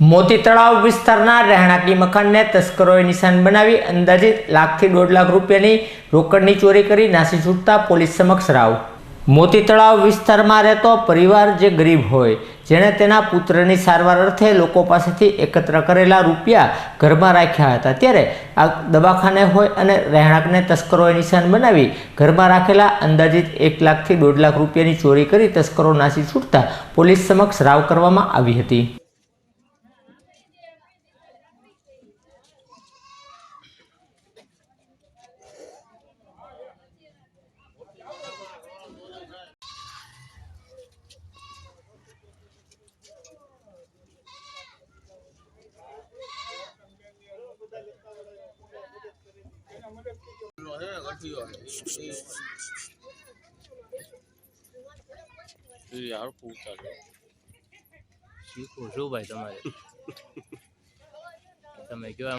મોતી તળાવ વિસ્તારના રહેણાંકી મકાનને તસ્કરોએ નિશાન બનાવી અંદાજિત લાખથી દોઢ લાખ રૂપિયાની રોકડની ચોરી કરી નાસી છૂટતા પોલીસ સમક્ષ રાવ. મોતી તળાવ વિસ્તારમાં રહેતો પરિવાર જે ગરીબ હોય, જેણે તેના પુત્રની સારવાર અર્થે લોકો પાસેથી એકત્ર કરેલા રૂપિયા ઘરમાં રાખ્યા હતા. ત્યારે આ દવાખાને હોય અને રહેણાંકને તસ્કરોએ નિશાન બનાવી ઘરમાં રાખેલા અંદાજિત એક લાખથી દોઢ લાખ રૂપિયાની ચોરી કરી તસ્કરો નાસી છૂટતા પોલીસ સમક્ષ રાવ કરવામાં આવી હતી. યાર પૂછા શીખવું શું ભાઈ તમારે તમે કયો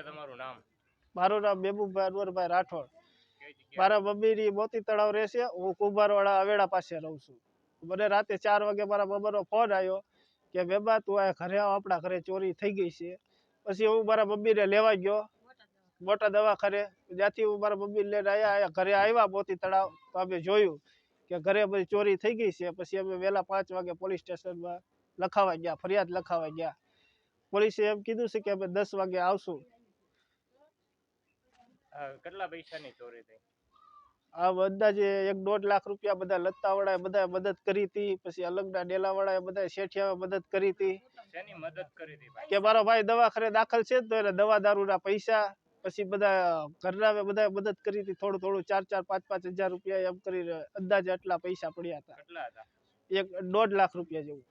કે તમારું નામ? મારું નામ બેબુભાઈ અનવરભાઈ રાઠોડ. મારા મમ્મીની મોતી તળાવ રહેશે. હું કુંભારવાળા અવેડા પાસે રહું છું. મને રાતે ચાર વાગે મારા મમ્મીનો ફોન આવ્યો કે બેબા તું આ ઘરે આવ આપણા ઘરે ચોરી થઈ ગઈ છે. પછી હું મારા મમ્મીને લેવા ગયો. મોટા દવાખાને. જ્યાંથી હું મારા મમ્મી લઈને આવ્યા ઘરે આવ્યા મોતી તળાવ. તો અમે જોયું કે ઘરે બધી ચોરી થઈ ગઈ છે. પછી અમે વહેલા પાંચ વાગે પોલીસ સ્ટેશનમાં લખાવા ગયા ફરિયાદ લખાવા ગયા. પોલીસે એમ કીધું છે કે અમે દસ વાગે આવશું. કેટલા પૈસાની ચોરી થઈ? આ અંદાજે એક દોઢ લાખ રૂપિયા બધા લત્તા વાળાએ બધા મદદ કરી હતી પછી અલગના ડેલા વાળાએ બધા શેઠિયા મદદ કરી હતી. શેની મદદ કરી હતી ભાઈ? કે મારો ભાઈ દવાખાને દાખલ છે તો એને દવા દારૂના પૈસા પછી બધા ઘરના બધા મદદ કરી હતી થોડું થોડું ચાર ચાર પાંચ પાંચ હજાર રૂપિયા એમ કરી અંદાજે આટલા પૈસા પડ્યા હતા? એક દોઢ લાખ રૂપિયા જેવું.